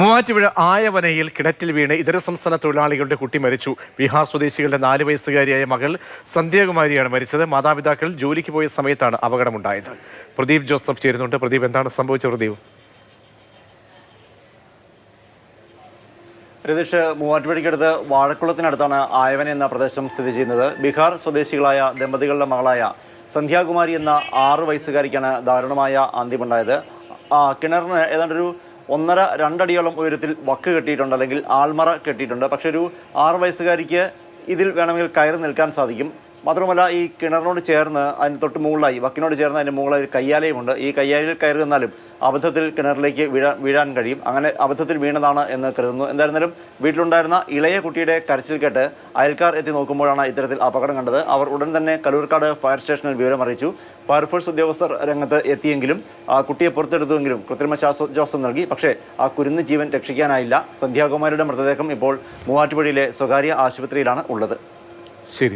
മൂവാറ്റുപുഴ ആയവനയിൽ കിണറ്റിൽ വീണ് ഇതര സംസ്ഥാന തൊഴിലാളികളുടെ കുട്ടി മരിച്ചു. ബീഹാർ സ്വദേശികളുടെ നാല് വയസ്സുകാരിയായ മകൾ സന്ധ്യാകുമാരിയാണ് മരിച്ചത്. മാതാപിതാക്കൾ ജോലിക്ക് പോയ സമയത്താണ് അപകടമുണ്ടായത്. പ്രദീപ് ജോസഫ് ചേരുന്നുണ്ട്. പ്രദീപ് എന്താണ് സംഭവിച്ചത് പ്രദീപ്? രതീഷ് മൂവാറ്റുപുഴയ്ക്കടുത്ത് വാഴക്കുളത്തിനടുത്താണ് ആയവൻ എന്ന പ്രദേശം സ്ഥിതി ചെയ്യുന്നത്. ബീഹാർ സ്വദേശികളായ ദമ്പതികളുടെ മകളായ സന്ധ്യാകുമാരി എന്ന ആറ് വയസ്സുകാരിക്കാണ് ദാരുണമായ അന്ത്യമുണ്ടായത് ആ കിണറിന് ഏതാണ്ട് ഒരു ഒന്നര രണ്ടടിയോളം ഉയരത്തിൽ വക്ക് കെട്ടിയിട്ടുണ്ട് അല്ലെങ്കിൽ ആൾമറ കെട്ടിയിട്ടുണ്ട്. പക്ഷെ ഒരു ആറ് വയസ്സുകാരിക്ക് ഇതിൽ വേണമെങ്കിൽ കയറി നിൽക്കാൻ സാധിക്കും. മാത്രമല്ല ഈ കിണറിനോട് ചേർന്ന് അതിന് തൊട്ട് മുകളിലായി വക്കിനോട് ചേർന്ന് അതിന് മുകളിൽ കയ്യാലയുമുണ്ട്. ഈ കയ്യാലയിൽ കയറി നിന്നാലും അബദ്ധത്തിൽ കിണറിലേക്ക് വീഴാൻ വീഴാൻ കഴിയും. അങ്ങനെ അബദ്ധത്തിൽ വീണതാണ് എന്ന് കരുതുന്നു. എന്തായിരുന്നാലും വീട്ടിലുണ്ടായിരുന്ന ഇളയ കുട്ടിയുടെ കരച്ചിൽ കേട്ട് അയൽക്കാർ എത്തി നോക്കുമ്പോഴാണ് ഇത്തരത്തിൽ അപകടം കണ്ടത്. അവർ ഉടൻ തന്നെ കലൂർക്കാട് ഫയർ സ്റ്റേഷനിൽ വിവരം അറിയിച്ചു. ഫയർഫോഴ്സ് ഉദ്യോഗസ്ഥർ രംഗത്ത് എത്തിയെങ്കിലും ആ കുട്ടിയെ പുറത്തെടുത്തുവെങ്കിലും കൃത്രിമ ശ്വാസോച്ഛ്വാസം നൽകി. പക്ഷേ ആ കുരുന്ന് ജീവൻ രക്ഷിക്കാനായില്ല. സന്ധ്യാകുമാരിയുടെ മൃതദേഹം ഇപ്പോൾ മൂവാറ്റുപുഴയിലെ സ്വകാര്യ ആശുപത്രിയിലാണ് ഉള്ളത്. ശരി.